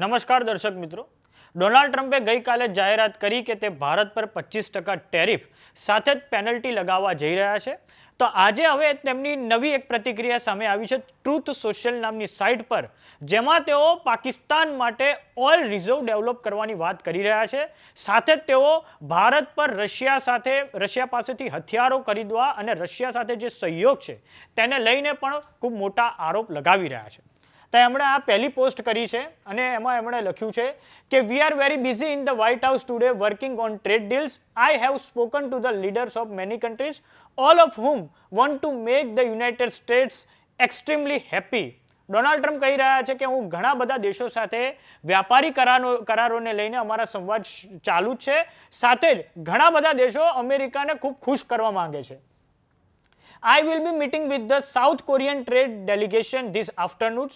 નમસ્કાર દર્શક મિત્રો. ડોનાલ્ડ ટ્રમ્પે ગઈકાલે જાહેરાત કરી કે તે ભારત પર પચીસ ટકા ટેરિફ સાથે જ પેનલ્ટી લગાવવા જઈ રહ્યા છે. તો આજે હવે તેમની નવી એક પ્રતિક્રિયા સામે આવી છે ટ્રુથ સોશિયલ નામની સાઇટ પર, જેમાં તેઓ પાકિસ્તાન માટે ઓઇલ રિઝર્વ ડેવલપ કરવાની વાત કરી રહ્યા છે. સાથે જ તેઓ ભારત પર રશિયા સાથે, રશિયા પાસેથી હથિયારો ખરીદવા અને રશિયા સાથે જે સહયોગ છે, તેને લઈને પણ ખૂબ મોટા આરોપ લગાવી રહ્યા છે. તો એમણે આ પહેલી પોસ્ટ કરી છે અને એમાં એમણે લખ્યું છે કે we are very busy in the White House today working on trade deals I have spoken to the leaders of many countries all of whom want to make the United States extremely happy Donald Trump કહી રહ્યા છે કે, હું ઘણા બધા દેશો સાથે વ્યાપારી કરારો કરારોને લઈને અમારા સંવાદ ચાલુ જ છે. સાથે જ ઘણા બધા દેશો અમેરિકાને ખૂબ ખુશ કરવા માંગે છે. I will be meeting with the South Korean trade delegation this afternoon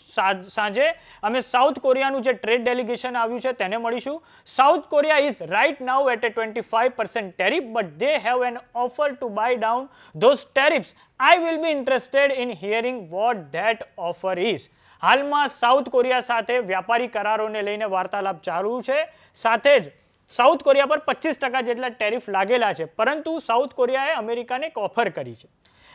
સાંજે. અમે સાઉથ કોરિયાનું જે ટ્રેડ ડેલિગેશન આવ્યું છે તેને મળીશું. South Korea is right now at a twenty five percent tariff but they have an offer to buy down those tariffs I will be interested in hearing what that offer is હાલમાં South Korea સાથે વ્યાપારી કરારોને લઈને વાર્તાલાપ ચાલુ છે. સાથે જ south Korea પર પચીસ ટકા જેટલા ટેરિફ લાગેલા છે, પરંતુ સાઉથ કોરિયાએ અમેરિકાને એક ઓફર કરી છે.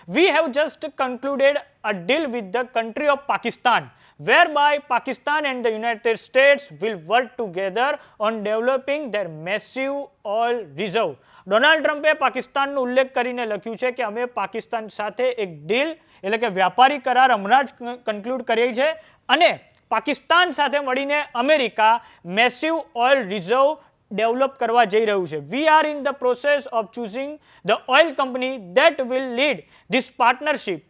We have just just a deal with the country of Pakistan whereby Pakistan and the United States will work together on developing their massive oil reserve Donald ટ્રમ્પે પાકિસ્તાનનો ઉલ્લેખ કરીને લખ્યું છે કે, અમે પાકિસ્તાન સાથે એક ડીલ એટલે કે વ્યાપારી કરાર હમણાં જ કન્ક્લુડ કરી છે, અને પાકિસ્તાન સાથે મળીને America massive oil reserve develop કરવા જઈ રહ્યું છે. We are in the process of choosing the oil company that will lead this partnership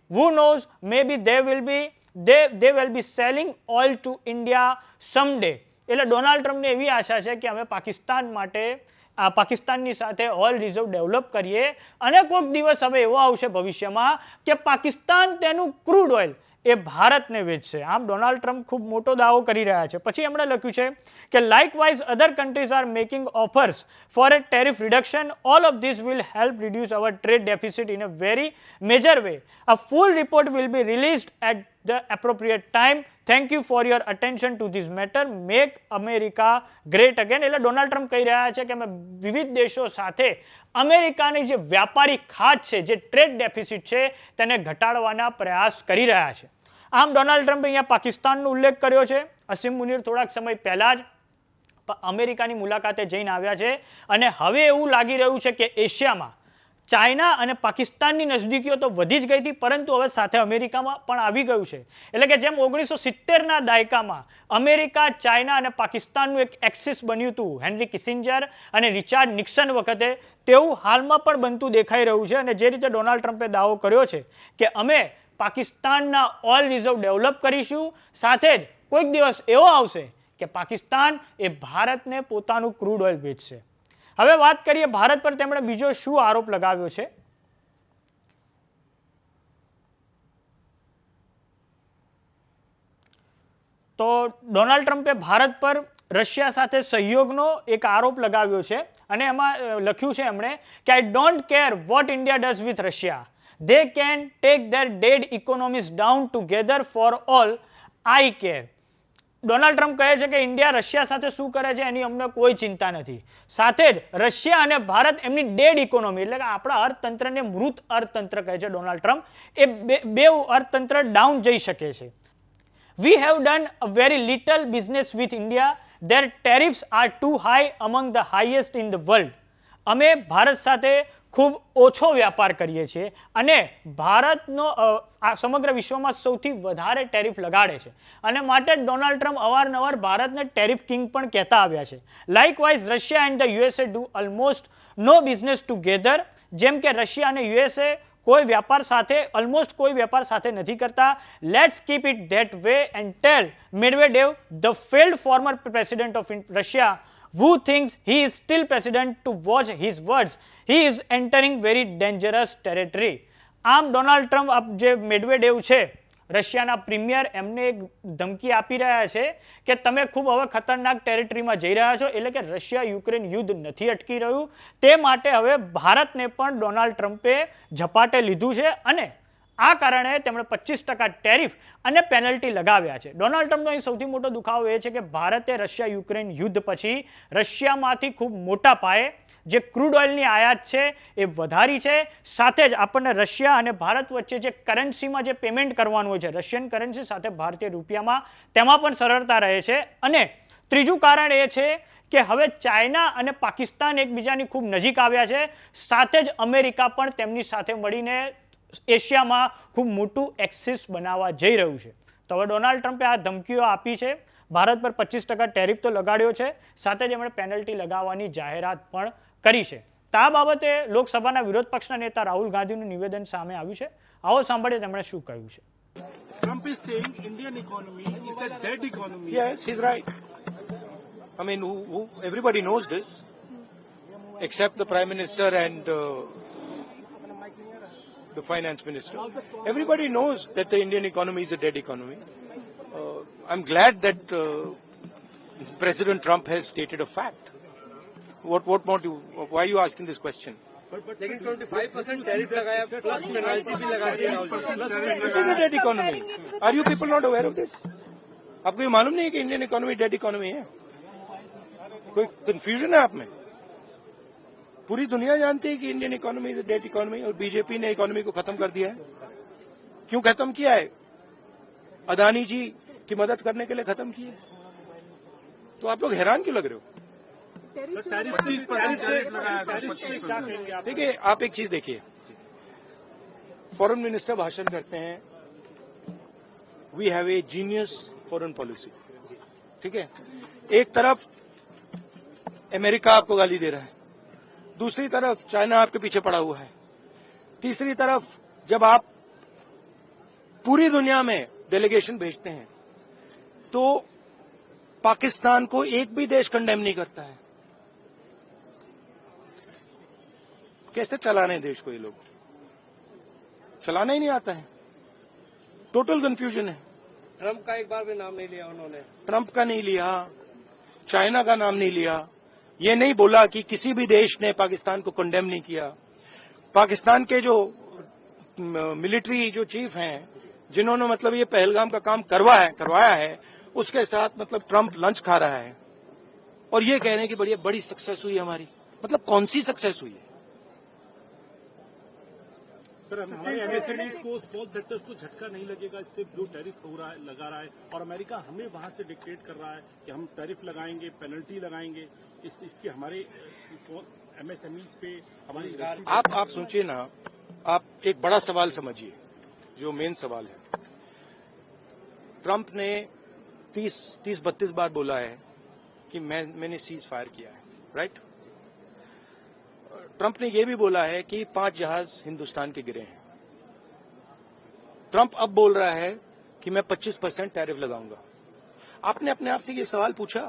maybe maybe they be be they they be selling oil to India some day એટલે Donald ટ્રમ્પને એવી આશા છે કે અમે પાકિસ્તાન માટે, આ પાકિસ્તાનની સાથે ઓઇલ રિઝર્વ ડેવલપ કરીએ અને કોઈક દિવસ હવે એવો આવશે ભવિષ્યમાં કે પાકિસ્તાન તેનું ક્રૂડ ઓઇલ એ ભારતને વેચશે. આમ ડોનાલ્ડ ટ્રમ્પ ખૂબ મોટો દાવો કરી રહ્યા છે. પછી એમણે લખ્યું છે કે likewise other countries are making offers for a tariff reduction all of this will help reduce our trade deficit in a very major way a full report will be released at the appropriate time thank you for your attention to this matter make America great again એટલે Donald Trump કહી રહ્યા છે કે અમે વિવિધ દેશો સાથે અમેરિકાની જે વ્યાપારી ખાત છે, જે ટ્રેડ ડેફિસિટ છે, તેને ઘટાડવાના પ્રયાસ કરી રહ્યા છે. આમ ડોનાલ્ડ ટ્રમ્પે અહીંયા પાકિસ્તાનનો ઉલ્લેખ કર્યો છે. અસીમ મુનિર, થોડાક સમય પહેલાં જ અમેરિકાની મુલાકાતે જઈને આવ્યા છે. અને હવે એવું લાગી રહ્યું છે કે એશિયામાં ચાઇના અને પાકિસ્તાનની નજદીકીઓ તો વધી જ ગઈ હતી, પરંતુ હવે સાથે અમેરિકામાં પણ આવી ગયું છે. એટલે કે જેમ ઓગણીસો સિત્તેરના દાયકામાં અમેરિકા, ચાઇના અને પાકિસ્તાનનું એક એક્સિસ બન્યું હતું, હેનરી કિસિન્જર અને રિચાર્ડ નિક્સન વખતે, તેવું હાલમાં પણ બનતું દેખાઈ રહ્યું છે અને જે રીતે ડોનાલ્ડ ટ્રમ્પે દાવો કર્યો છે કે અમે પાકિસ્તાનના ઓઇલ રિઝર્વ ડેવલપ કરીશું, સાથે જ કોઈક દિવસ એવો આવશે કે પાકિસ્તાન એ ભારતને પોતાનું ક્રૂડ ઓઇલ વેચશે. હવે વાત કરીએ ભારત પર તેમણે બીજો શું આરોપ લગાવ્યો છે? તો ડોનાલ્ડ ટ્રમ્પે ભારત પર રશિયા સાથે સહયોગનો એક આરોપ લગાવ્યો છે અને એમાં લખ્યું છે એમણે કે I don't care what India does with Russia they can take their dead economies down together for all I care Donald Trump કહે છે કે ઇન્ડિયા રશિયા સાથે શું કરે છે એની અમને કોઈ ચિંતા નથી સાથે જ રશિયા અને ભારત એમની ડેડ ઇકોનોમી એટલે કે આપણા અર્થતંત્રને મૃત અર્થતંત્ર કહે છે ડોનાલ્ડ ટ્રમ્પ, એ બે અર્થતંત્ર ડાઉન જઈ શકે છે We have done a very little business with India. Their tariffs are too high among the highest in the world. અમે ભારત સાથે ખૂબ ઓછો વ્યાપાર કરીએ છીએ અને ભારતનો આ સમગ્ર વિશ્વમાં સૌથી વધારે ટેરિફ લગાડે છે. અને માટે ડોનાલ્ડ ટ્રમ્પ અવારનવાર ભારતને ટેરિફ કિંગ પણ કહેતા આવ્યા છે. Likewise Russia and the USA do almost no business together જેમ કે રશિયા અને યુએસએ કોઈ વ્યાપાર સાથે ઓલમોસ્ટ કોઈ વ્યાપાર સાથે નથી કરતા. Let's keep it that way and tell Medvedev the failed former president of Russia who thinks he is still president to watch his words. He is entering very dangerous territory. આમ Donald Trump જે Medvedev છે, રશિયાના premier એમને એક ધમકી આપી રહ્યા છે કે તમે ખૂબ હવે ખતરનાક ટેરિટરીમાં જઈ રહ્યા છો, એટલે કે રશિયા યુક્રેન યુદ્ધ નથી અટકી રહ્યું. તે માટે હવે ભારતને પણ ડોનાલ્ડ ટ્રમ્પે ઝપાટે લીધું છે અને આ કારણે તેમણે પચીસ ટકા ટેરિફ અને પેનલ્ટી લગાવ્યા છે. ડોનાલ્ડ ટ્રમ્પનો અહીં સૌથી મોટો દુખાવો એ છે કે ભારતે રશિયા યુક્રેન યુદ્ધ પછી રશિયામાંથી ખૂબ મોટા પાયે જે ક્રૂડ ઓઇલની આયાત છે એ વધારી છે. સાથે જ આપણને રશિયા અને ભારત વચ્ચે જે કરન્સીમાં જે પેમેન્ટ કરવાનું હોય છે, રશિયન કરન્સી સાથે ભારતીય રૂપિયામાં, તેમાં પણ સરળતા રહે છે. અને ત્રીજું કારણ એ છે કે હવે ચાઇના અને પાકિસ્તાન એકબીજાની ખૂબ નજીક આવ્યા છે. સાથે જ અમેરિકા પણ તેમની સાથે મળીને એશિયામાં ખૂબ મોટું એક્સિસ બનાવવા જઈ રહ્યું છે. તો હવે ડોનાલ્ડ ટ્રમ્પે આ ધમકીઓ આપી છે. ભારત પર પચીસ ટકા ટેરિફ તો લગાડ્યો છે. સાથે જ એમણે પેનલ્ટી લગાવવાની જાહેરાત પણ કરી છે. તો આ બાબતે લોકસભાના વિરોધ પક્ષના નેતા રાહુલ ગાંધીનું નિવેદન સામે આવ્યું છે. આવો સાંભળીએ તેમણે શું કહ્યું છે. Trump is saying Indian economy is a dead economy. Yes, he's right. I mean, who, who, everybody knows this, except the Prime Minister and uh, the Finance Minister. Everybody knows that the Indian economy is a dead economy. Uh, I'm glad that uh, President Trump has stated a fact. What, what more do, why are you asking this question? लेकिन 25 percent tariff लगाया plus penalty भी लगा दी Rahul ji It is a dead economy. Are you people not aware of this? आपको ये मालूम नहीं है कि इंडियन इकोनॉमी डेड इकोनॉमी है कोई कंफ्यूजन है आप में पूरी दुनिया जानती है कि Indian economy is dead economy और बीजेपी ने इकोनॉमी को खत्म कर दिया है। क्यों खत्म किया है? अदानी जी की मदद करने के लिए खत्म किया है तो आप लोग हैरान क्यों लग रहे हो? देखिए आप एक चीज़ देखिए। फॉरेन मिनिस्टर भाषण करते हैं। We have a genius foreign policy ठीक है? एक तरफ़ अमेरिका आपको गाली दे रहा है। दूसरी तरफ़ चाइना आपके पीछे पड़ा हुआ है। तीसरी तरफ़ जब आप पूरी दुनिया में डेलीगेशन भेजते हैं तो पाकिस्तान को एक भी देश कंडेम नहीं करता है। कैसे चलाने हैं देश को ये लोग? चलाना ही नहीं आता है। टोटल कंफ्यूजन है। ट्रंप का एक बार भी नाम नहीं लिया उन्होंने। ट्रंप का नहीं लिया चाइना का नाम नहीं लिया। ये नहीं बोला कि किसी भी देश ने पाकिस्तान को कंडेम नहीं किया। पाकिस्तान के जो मिलिट्री जो चीफ हैं, जिन्होंने मतलब ये पहलगाम का काम करवा है, करवाया है, उसके साथ मतलब ट्रंप लंच खा रहा है। और ये कह रहे हैं कि बढ़िया, बड़ी सक्सेस हुई हमारी। मतलब कौन सी सक्सेस हुई? है सर हमारे एमएसएमईज को स्मॉल सेक्टर्स को झटका नहीं लगेगा इससे जो टैरिफ हो रहा है लगा रहा है और अमेरिका हमें वहाँ से डिक्टेट कर रहा है कि हम टैरिफ लगाएँगे पेनल्टी लगाएँगे। इस, इसकी हमारे एमएसएमईज पे हमारी आप आप सोचिए ना आप एक बड़ा सवाल समझिए जो मेन सवाल है। ट्रंप ने 30 30 बत्तीस बार बोला है कि मैं मैंने सीज फायर किया है राइट ट्रंप ने यह भी बोला है कि पाँच जहाज़ हिंदुस्तान के गिरे हैं। ट्रंप अब बोल रहा है कि मैं 25 परसेंट टैरिफ लगाऊँगा। आपने अपने आप से ये सवाल पूछा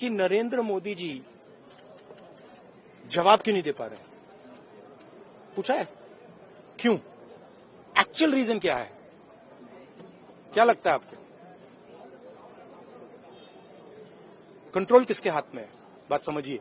कि नरेंद्र मोदी जी जवाब क्यों नहीं दे पा रहे पूछा है? क्यों? एक्चुअल रीजन क्या है? क्या लगता है आपको? कंट्रोल किसके हाथ में है? बात समझिए।